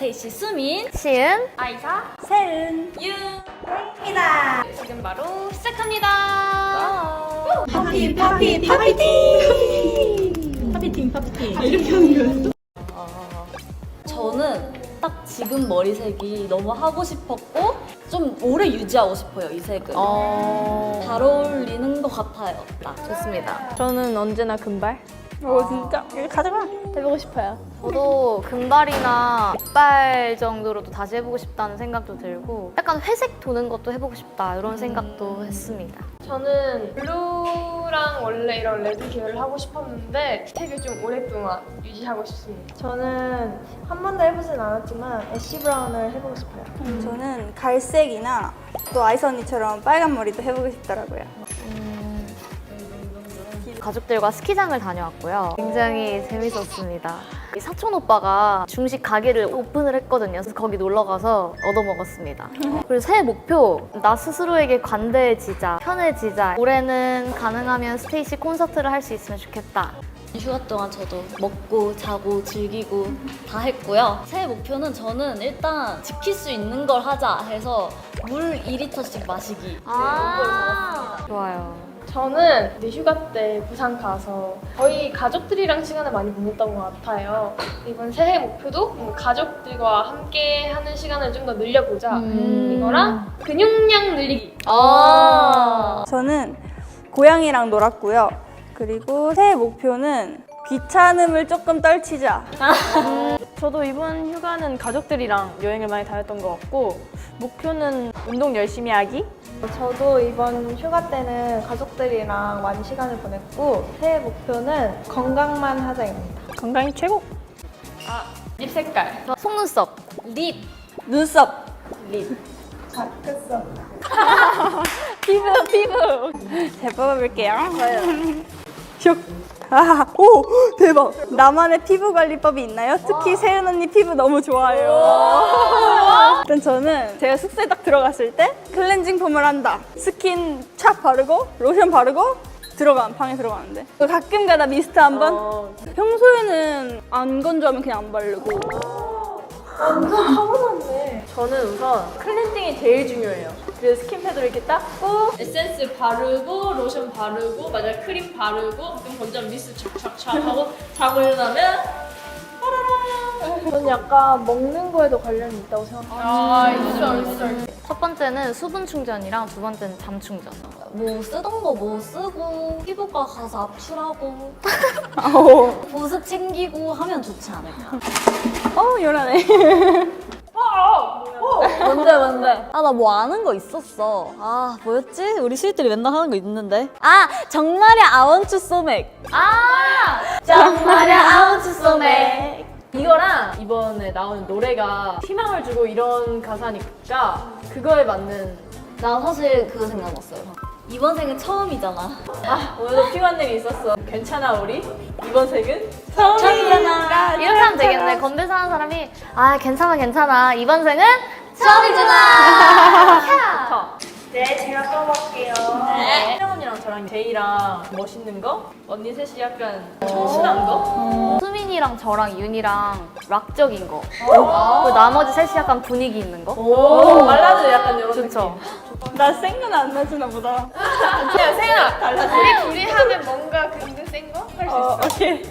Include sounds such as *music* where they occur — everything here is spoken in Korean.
스테이시, 수민, 시은 아이사, 세은 유 입니다. 지금 바로 시작합니다. 파피 파피 파피팅 파피팅 파피팅 아, 이렇게 하는 거였어? 저는 딱 지금 머리색이 너무 하고 싶었고 좀 오래 유지하고 싶어요 이 색은. 어... 잘 어울리는 것 같아요. 딱. 좋습니다. 저는 언제나 금발. 오 진짜 이거 가져가 해보고 싶어요. 저도 금발이나 백발 정도로도 다시 해보고 싶다는 생각도 들고 약간 회색 도는 것도 해보고 싶다 이런 생각도 했습니다. 저는 블루랑 원래 이런 레드 계열을 하고 싶었는데 색을 좀 오랫동안 유지하고 싶습니다. 저는 한 번도 해보진 않았지만 애쉬 브라운을 해보고 싶어요. 저는 갈색이나 또 아이스 언니처럼 빨간 머리도 해보고 싶더라고요 가족들과 스키장을 다녀왔고요. 굉장히 재밌었습니다. 이 사촌 오빠가 중식 가게를 오픈을 했거든요. 그래서 거기 놀러 가서 얻어 먹었습니다. *laughs* 그리고 새해 목표 나 스스로에게 관대해지자, 편해지자. 올해는 가능하면 스테이시 콘서트를 할 수 있으면 좋겠다. 휴가 동안 저도 먹고 자고 즐기고 다 했고요. 새해 목표는 저는 일단 지킬 수 있는 걸 하자 해서 물 2리터씩 마시기. 네, 이걸 먹었습니다. 좋아요. 저는 이제 휴가 때 부산 가서 거의 가족들이랑 시간을 많이 보냈던 것 같아요. 이번 새해 목표도 음, 가족들과 함께 하는 시간을 좀 더 늘려보자. 음. 이거랑 근육량 늘리기. 아. 저는 고양이랑 놀았고요 그리고 새해 목표는 귀찮음을 조금 떨치자 저도 이번 휴가는 가족들이랑 여행을 많이 다녔던 것 같고 목표는 운동 열심히 하기. 저도 이번 휴가 때는 가족들이랑 많이 시간을 보냈고 새해 목표는 건강만 하자입니다. 건강이 최고. 립 색깔. 속눈썹. 립. 눈썹 다크서 *laughs* 피부 피부. 잘 뽑아볼게요 슉 아, 오 대박. 나만의 피부 관리법이 있나요? 특히 세은 언니 피부 너무 좋아요. 일단 저는 제가 숙소에 딱 들어갔을 때 클렌징 폼을 한다. 스킨 촥 바르고 로션 바르고 들어가 방에 들어가는데. 가끔 가다 미스트 한번? 어, 평소에는 안 건조하면 그냥 안 바르고 저는 우선 클렌징이 제일 중요해요. 그래서 스킨 패드로 이렇게 닦고 에센스 바르고 로션 바르고 만약 크림 바르고 좀 건조한 미스 착착착 하고 자고 일어나면 저는 약간 먹는 거에도 관련이 있다고 생각해요. 아 있어 있어 첫 번째는 수분 충전이랑 두 번째는 잠 충전. 뭐 쓰던 거 뭐 쓰고 피부과 가서 압출하고 *laughs* 아오 보습 챙기고 하면 좋지 않을까. 어 요란해 *laughs* 뭔데 뭔데? 아 나 뭐 아는 거 있었어. 아 뭐였지? 우리 스윗들이 맨날 하는 거 있는데. 아 정말이야 아원추 소맥. 아! 정말이야 아원추 소맥. 이번에 나오는 노래가 희망을 주고 이런 가사니까 그거에 맞는 나 사실 그거 생각났어요. 이번 생은 처음이잖아. 아 오늘도 피곤한 일이 있었어. 괜찮아 우리 이번 색은 처음이잖아. 이렇게 하면 되겠네. 건배사 하는 사람이 아 괜찮아 괜찮아 이번 생은 처음이잖아. 네, 제가 써볼게요. 혜영 언니랑 저랑 제이랑 멋있는 거 언니 셋이 약간 청순한 거 수민이랑 저랑 윤이랑 락적인 거. 그리고 나머지 셋이 약간 분위기 있는 거. 오. 말라드 약간 이런 좋죠. 나 생각은 안 나주나 보다. *laughs* 그냥 세연아 우리 둘이 하면 뭔가 근데 센 거? 할 수 있어 어, 오케이